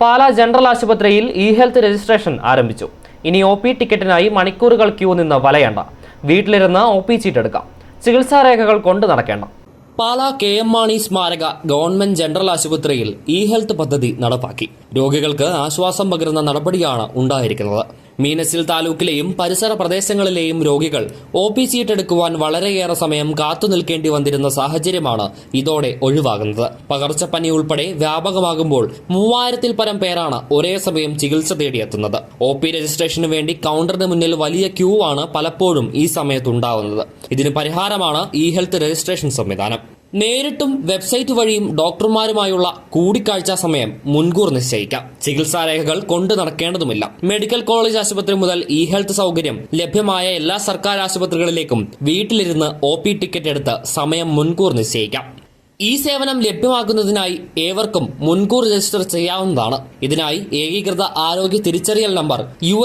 Pala general ആശുപത്രിയിൽ e health registration ആരംഭിച്ചു. ഇനി ഒ പി ടിക്കറ്റിനായി മണിക്കൂറുകൾ ക്യൂ നിന്ന് വലയണ്ട. വീട്ടിലിരുന്ന് ഒ പി ചീട്ട് എടുക്കാം. ചികിത്സാ രേഖകൾ കൊണ്ട് നടക്കേണ്ട. പാലാ കെ എം മാണി സ്മാരക ഗവൺമെന്റ് ജനറൽ ആശുപത്രിയിൽ ഇ ഹെൽത്ത് പദ്ധതി നടപ്പാക്കി. രോഗികൾക്ക് ആശ്വാസം പകരുന്ന നടപടിയാണ് ഉണ്ടായിരിക്കുന്നത്. മീനച്ചിൽ താലൂക്കിലെയും പരിസര പ്രദേശങ്ങളിലെയും രോഗികൾ ഒ പി സീറ്റ് എടുക്കുവാൻ വളരെയേറെ സമയം കാത്തു നിൽക്കേണ്ടി വന്നിരുന്ന സാഹചര്യമാണ് ഇതോടെ ഒഴിവാകുന്നത്. പകർച്ചപ്പനി ഉൾപ്പെടെ വ്യാപകമാകുമ്പോൾ മൂവായിരത്തിൽ പരം പേരാണ് ഒരേ സമയം ചികിത്സ തേടിയെത്തുന്നത്. ഒ പി രജിസ്ട്രേഷന് വേണ്ടി കൗണ്ടറിന് മുന്നിൽ വലിയ ക്യൂ ആണ് പലപ്പോഴും ഈ സമയത്തുണ്ടാവുന്നത്. ഇതിന് പരിഹാരമാണ് ഇ ഹെൽത്ത് രജിസ്ട്രേഷൻ സംവിധാനം. നേരിട്ടും വെബ്സൈറ്റ് വഴിയും ഡോക്ടർമാരുമായുള്ള കൂടിക്കാഴ്ച സമയം മുൻകൂർ നിശ്ചയിക്കാം. ചികിത്സാ രേഖകൾ കൊണ്ടു നടക്കേണ്ടതുമില്ല. മെഡിക്കൽ കോളേജ് ആശുപത്രി മുതൽ ഇ ഹെൽത്ത് സൗകര്യം ലഭ്യമായ എല്ലാ സർക്കാർ ആശുപത്രികളിലേക്കും വീട്ടിലിരുന്ന് ഒ പി ടിക്കറ്റ് എടുത്ത് സമയം മുൻകൂർ നിശ്ചയിക്കാം. ഈ സേവനം ലഭ്യമാക്കുന്നതിനായി ഏവർക്കും മുൻകൂർ രജിസ്റ്റർ ചെയ്യാവുന്നതാണ്. ഇതിനായി ഏകീകൃത ആരോഗ്യ തിരിച്ചറിയൽ നമ്പർ യു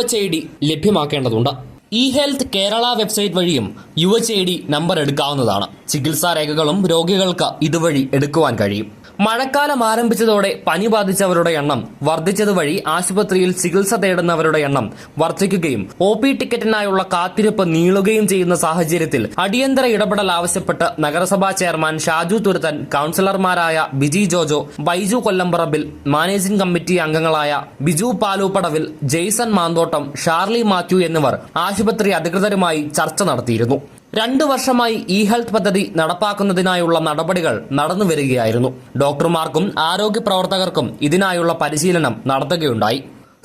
ലഭ്യമാക്കേണ്ടതുണ്ട്. ഇ ഹെൽത്ത് കേരള വെബ്സൈറ്റ് വഴിയും U H I D number എടുക്കാവുന്നതാണ്. ചികിത്സാ രേഖകളും രോഗികൾക്ക് ഇതുവഴി എടുക്കുവാൻ കഴിയും. മഴക്കാലം ആരംഭിച്ചതോടെ പനി ബാധിച്ചവരുടെ എണ്ണം വർദ്ധിച്ചതുവഴി ആശുപത്രിയിൽ ചികിത്സ തേടുന്നവരുടെ എണ്ണം വർദ്ധിക്കുകയും ഒ പി ടിക്കറ്റിനായുള്ള കാത്തിരിപ്പ് നീളുകയും ചെയ്യുന്ന സാഹചര്യത്തിൽ അടിയന്തര ഇടപെടൽ ആവശ്യപ്പെട്ട് നഗരസഭാ ചെയർമാൻ ഷാജു തുരുത്തൻ കൌൺസിലർമാരായ ബിജി ജോജോ ബൈജു കൊല്ലംപറമ്പിൽ മാനേജിംഗ് കമ്മിറ്റി അംഗങ്ങളായ ബിജു പാലൂപ്പടവിൽ ജെയ്സൺ മാന്തോട്ടം ഷാർലി മാത്യു എന്നിവർ ആശുപത്രി അധികൃതരുമായി ചർച്ച നടത്തിയിരുന്നു. രണ്ടു വർഷമായി ഇ ഹെൽത്ത് പദ്ധതി നടപ്പാക്കുന്നതിനായുള്ള നടപടികൾ നടന്നു വരികയായിരുന്നു ഡോക്ടർമാർക്കും ആരോഗ്യ പ്രവർത്തകർക്കും ഇതിനായുള്ള പരിശീലനം നടത്തുകയുണ്ടായി.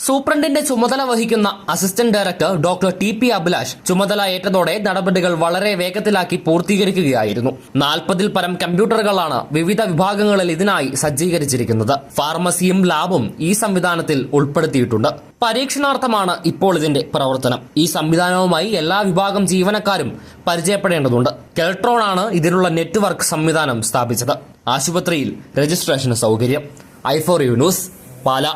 സൂപ്രണ്ടിന്റെ ചുമതല വഹിക്കുന്ന assistant director doctor T P Abhilash ചുമതല ഏറ്റതോടെ നടപടികൾ വളരെ വേഗത്തിലാക്കി പൂർത്തീകരിക്കുകയായിരുന്നു. നാൽപ്പതിൽ പരം കമ്പ്യൂട്ടറുകളാണ് വിവിധ വിഭാഗങ്ങളിൽ ഇതിനായി സജ്ജീകരിച്ചിരിക്കുന്നത്. ഫാർമസിയും ലാബും ഈ സംവിധാനത്തിൽ ഉൾപ്പെടുത്തിയിട്ടുണ്ട്. പരീക്ഷണാർത്ഥമാണ് ഇപ്പോൾ ഇതിന്റെ പ്രവർത്തനം. ഈ സംവിധാനവുമായി എല്ലാ വിഭാഗം ജീവനക്കാരും പരിചയപ്പെടേണ്ടതുണ്ട്. കെൽട്രോൺ ആണ് ഇതിനുള്ള നെറ്റ്വർക്ക് സംവിധാനം സ്ഥാപിച്ചത്. ആശുപത്രിയിൽ രജിസ്ട്രേഷന് സൗകര്യം. ഐഫോർ യൂനൂസ് പാല.